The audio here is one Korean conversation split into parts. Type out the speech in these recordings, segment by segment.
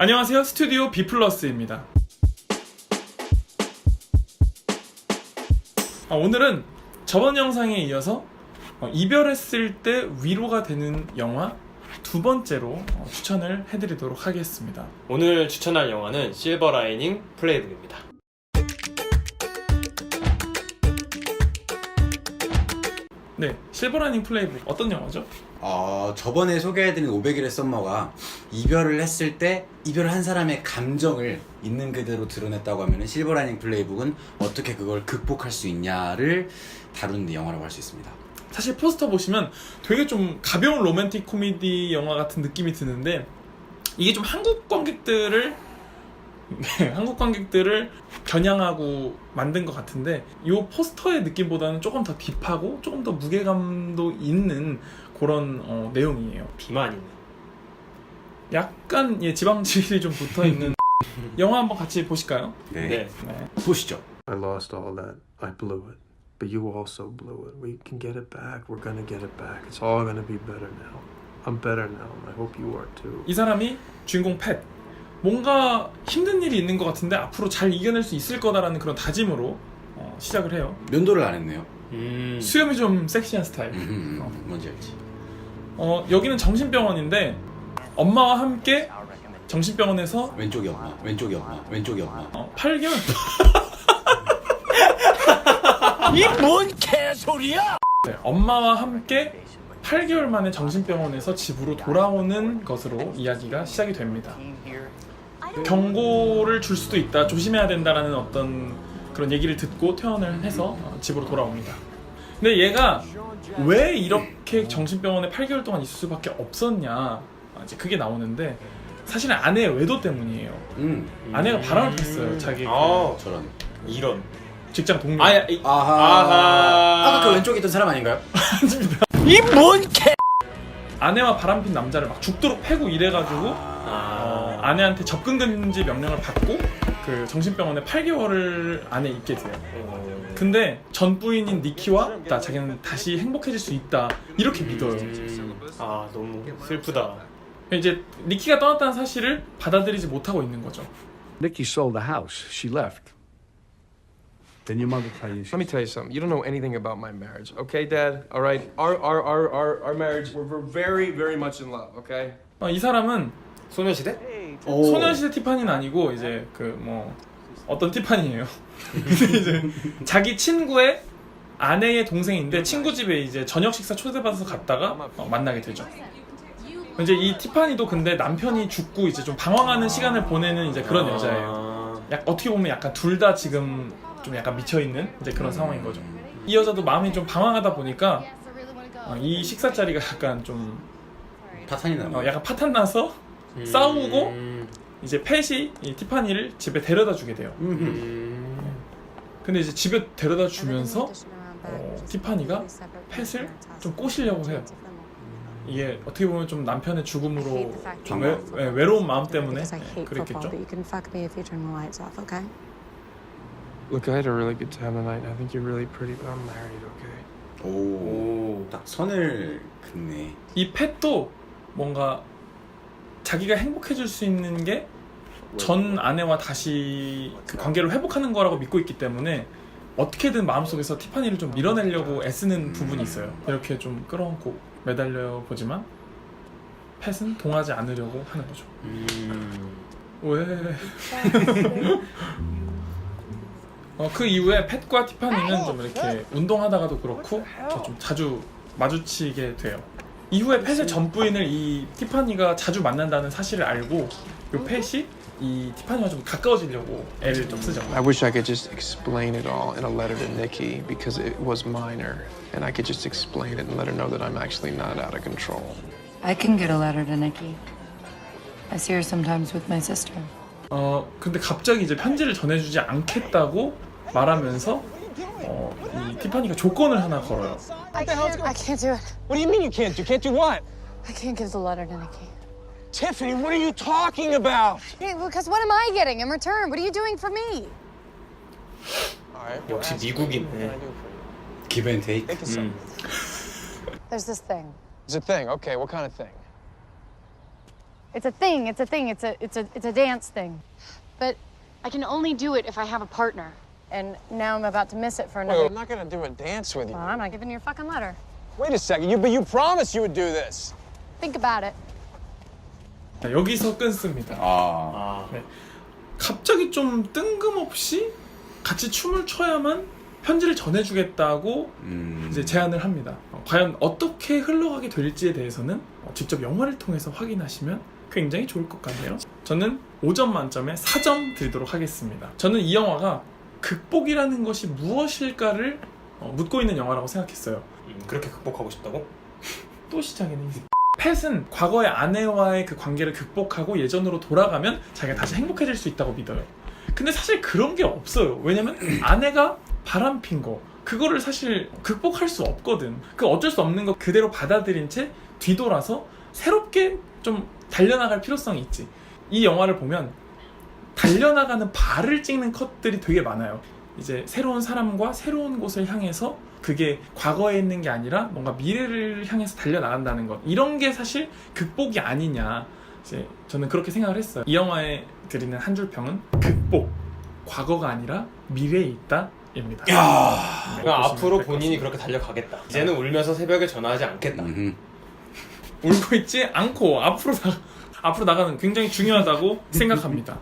안녕하세요. 스튜디오 B 플러스입니다. 아, 오늘은 저번 영상에 이어서 어, 이별했을 때 위로가 되는 영화 두 번째로 어, 추천을 해드리도록 하겠습니다. 오늘 추천할 영화는 실버 라이닝 플레이북입니다. 네, 실버라이닝 플레이북 어떤 영화죠? 어, 저번에 소개해드린 500일의 썸머가 이별을 했을 때 이별을 한 사람의 감정을 있는 그대로 드러냈다고 하면 실버라이닝 플레이북은 어떻게 그걸 극복할 수 있냐를 다루는 영화라고 할 수 있습니다. 사실 포스터 보시면 되게 좀 가벼운 로맨틱 코미디 영화 같은 느낌이 드는데 이게 좀 한국 관객들을 네, 한국 관객들을 겨냥하고 만든 것 같은데 이 포스터의 느낌보다는 조금 더 딥하고 조금 더 무게감도 있는 그런 어, 내용이에요. 비만 있는. 약간 예, 지방질이 좀 붙어 있는 영화 한번 같이 보실까요? 네. 네. 네. 보시죠. I lost all that. I blew it. But you also blew it. We can get it back. We're gonna get it back. It's all gonna be better now. I'm better now, I hope you are too. 이 사람이 주인공 팻 뭔가 힘든 일이 있는 것 같은데 앞으로 잘 이겨낼 수 있을 거다라는 그런 다짐으로 어, 시작을 해요. 면도를 안 했네요. 음. 수염이 좀 섹시한 스타일. 음, 음, 뭔지 알지. 어, 여기는 정신병원인데 엄마와 함께 정신병원에서 왼쪽이 엄마, 왼쪽이 엄마, 왼쪽이 엄마. 어, 8개월 뭔 개소리야! 네, 엄마와 함께 8개월 만에 정신병원에서 집으로 돌아오는 것으로 이야기가 시작이 됩니다. 경고를 줄 수도 있다, 조심해야 된다라는 어떤 그런 얘기를 듣고 퇴원을 해서 어, 집으로 돌아옵니다. 근데 얘가 왜 이렇게 정신병원에 8개월 동안 있을 수밖에 없었냐, 아, 이제 그게 나오는데 사실은 아내의 외도 때문이에요. 음, 아내가 바람을 폈어요, 자기 그 아, 저런. 이런. 직장 동료. 아, 이, 아하. 아하. 아까 그 왼쪽에 있던 사람 아닌가요? 이뭔 개! 아내와 바람핀 남자를 막 죽도록 패고 이래가지고 아. 어, 아내한테 접근 금지 명령을 받고 그 정신병원에 8개월을 안에 있게 돼요. 어. 근데 전 부인인 니키와 나 자기는 다시 행복해질 수 있다 이렇게 믿어요. 음. 아, 너무 슬프다. 이제 니키가 떠났다는 사실을 받아들이지 못하고 있는 거죠. Nikki sold the house. She left. Then your mother tell you Let me tell you something. You don't know anything about my marriage, okay, Dad? All right. Our our our our, our marriage. We're, we're very very much in love, okay? 어, 이 사람은 소녀시대? 오. 소녀시대 티파니는 아니고 이제 그 뭐 어떤 티파니예요. 근데 이제 자기 친구의 아내의 동생인데 친구 집에 이제 저녁 식사 초대받아서 갔다가 어, 만나게 되죠. 이제 이 티파니도 근데 남편이 죽고 이제 좀 방황하는 시간을 보내는 이제 그런 아. 여자예요. 약 어떻게 보면 약간 둘 다 지금 좀 약간 미쳐 있는 이제 그런 상황인 거죠. 이 여자도 마음이 좀 방황하다 보니까 어, 이 식사 자리가 약간 좀 파탄이 나네. 어, 약간 파탄 나서 음. 싸우고 이제 팻이 이 티파니를 집에 데려다 주게 돼요. 음. 음. 근데 이제 집에 데려다 주면서 어, 티파니가 팻을 좀 꼬시려고 해요. 이게 어떻게 보면 좀 남편의 죽음으로 좀 외, 예, 외로운 마음 때문에 예, 그랬겠죠. Look, I had a really good time tonight. I think you're really pretty, but I'm married, okay? 오. 오. 딱 선을 긋네. 이 팻도 뭔가 자기가 행복해질 수 있는 게 전 아내와 다시 그 관계를 회복하는 거라고 믿고 있기 때문에 어떻게든 마음속에서 티파니를 좀 밀어내려고 애쓰는 부분이 있어요. 이렇게 좀 끌어안고 매달려 보지만 팻은 동하지 않으려고 하는 거죠. 음. 왜? 어, 그 이후에 팻과 티파니는 좀 이렇게 운동하다가도 그렇고 이렇게 좀 자주 마주치게 돼요. 이후에 팻의 전 부인을 이 티파니가 자주 만난다는 사실을 알고 이 팻이 이 티파니와 좀 가까워지려고 애를 좀 쓰죠. I wish I could just explain it all in a letter to Nikki because it was minor, and I could just explain it and let her know that I'm actually not out of control. I can get a letter to Nikki. I see her sometimes with my sister. 어 근데 갑자기 이제 편지를 전해주지 않겠다고 말하면서 어, 이 티파니가 조건을 하나 걸어요. I can't, I can't do it. What do you mean you can't do? Can't do what? I can't give the letter to Nikki. Tiffany, what are you talking about? Because what am I getting in return? What are you doing for me? All right. 역시 미국이네. Give and take. Think of something. 음. There's this thing. It's a thing. Okay, what kind of thing? It's a thing. It's a thing. It's a it's a it's a dance thing. But I can only do it if I have a partner. And now I'm about to miss it for Wait, another. I'm not gonna do a dance with you. Well, I'm not giving you a fucking letter. Wait a second, you but you promised you would do this. Think about it. 자, 여기서 끊습니다. 아, 아, 네. 갑자기 좀 뜬금없이 같이 춤을 춰야만 편지를 전해주겠다고 음, 이제 제안을 합니다. 어, 과연 어떻게 흘러가게 될지에 대해서는 어, 직접 영화를 통해서 확인하시면 굉장히 좋을 것 같네요. 저는 5점 만점에 4점 드리도록 하겠습니다. 저는 이 영화가 극복이라는 것이 무엇일까를 어, 묻고 있는 영화라고 생각했어요. 음, 그렇게 극복하고 싶다고? 또 시작이네. 이제. 팻은 과거의 아내와의 그 관계를 극복하고 예전으로 돌아가면 자기가 다시 행복해질 수 있다고 믿어요. 근데 사실 그런 게 없어요. 왜냐면 아내가 바람핀 거 그거를 사실 극복할 수 없거든. 그 어쩔 수 없는 거 그대로 받아들인 채 뒤돌아서 새롭게 좀 달려나갈 필요성이 있지. 이 영화를 보면 달려나가는 발을 찍는 컷들이 되게 많아요. 이제 새로운 사람과 새로운 곳을 향해서 그게 과거에 있는 게 아니라 뭔가 미래를 향해서 달려나간다는 것. 이런 게 사실 극복이 아니냐. 이제 저는 그렇게 생각을 했어요. 이 영화에 드리는 한 줄 평은 극복. 과거가 아니라 미래에 있다. 입니다. 그러니까 앞으로 본인이 그렇게 달려가겠다. 이제는 울면서 새벽에 전화하지 않겠다. 음흠. 울고 있지 않고 앞으로 나 앞으로 나가는 굉장히 중요하다고 생각합니다.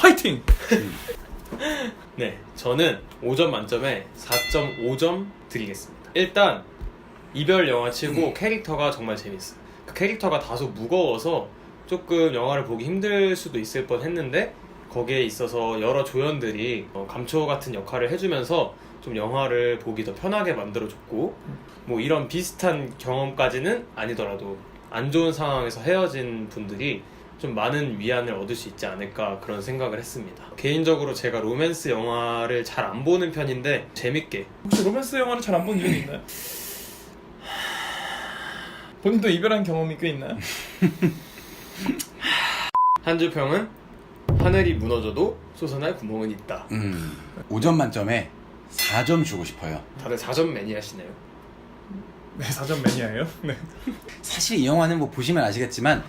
펫 화이팅! 네, 저는 5점 만점에 4.5점 드리겠습니다. 일단 이별 영화치고 캐릭터가 정말 재밌어요. 그 캐릭터가 다소 무거워서 조금 영화를 보기 힘들 수도 있을 뻔했는데 거기에 있어서 여러 조연들이 어, 감초 같은 역할을 해주면서 좀 영화를 보기 더 편하게 만들어줬고 뭐 이런 비슷한 경험까지는 아니더라도 안 좋은 상황에서 헤어진 분들이 좀 많은 위안을 얻을 수 있지 않을까 그런 생각을 했습니다. 개인적으로 제가 로맨스 영화를 잘 안 보는 편인데 재밌게 혹시 로맨스 영화를 잘 안 본 이유는 있나요? 본인도 이별한 경험이 꽤 있나요? 한줄 평은 하늘이 무너져도 솟아날 구멍은 있다. 음, 5점 만점에 4점 주고 싶어요. 다들 4점 매니아시네요. 네, 사전 매니아예요. 네. 사실 이 영화는 뭐 보시면 아시겠지만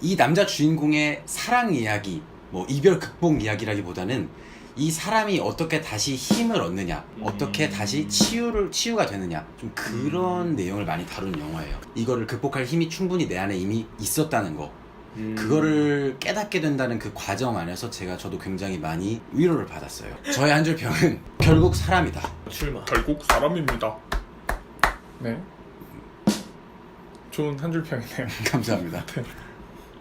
이 남자 주인공의 사랑 이야기, 뭐 이별 극복 이야기라기보다는 이 사람이 어떻게 다시 힘을 얻느냐, 어떻게 다시 치유를 치유가 되느냐, 좀 그런 내용을 많이 다룬 영화예요. 이거를 극복할 힘이 충분히 내 안에 이미 있었다는 거, 음. 그거를 깨닫게 된다는 그 과정 안에서 제가 저도 굉장히 많이 위로를 받았어요. 저의 한 줄 평은 결국 사람이다. 출마. 결국 사람입니다. 네. 좋은 한 줄 평이네요. 감사합니다.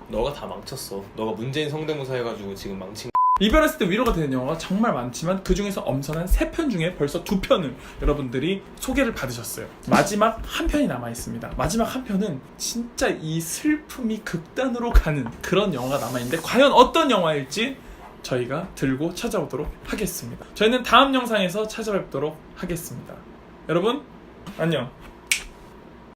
너가 다 망쳤어. 너가 문재인 성대모사 해가지고 지금 망친. 이별했을 때 위로가 되는 영화가 정말 많지만 그 중에서 엄선한 세 편 중에 벌써 두 편을 여러분들이 소개를 받으셨어요. 마지막 한 편이 남아 있습니다. 마지막 한 편은 진짜 이 슬픔이 극단으로 가는 그런 영화가 남아 있는데 과연 어떤 영화일지 저희가 들고 찾아오도록 하겠습니다. 저희는 다음 영상에서 찾아뵙도록 하겠습니다. 여러분 안녕.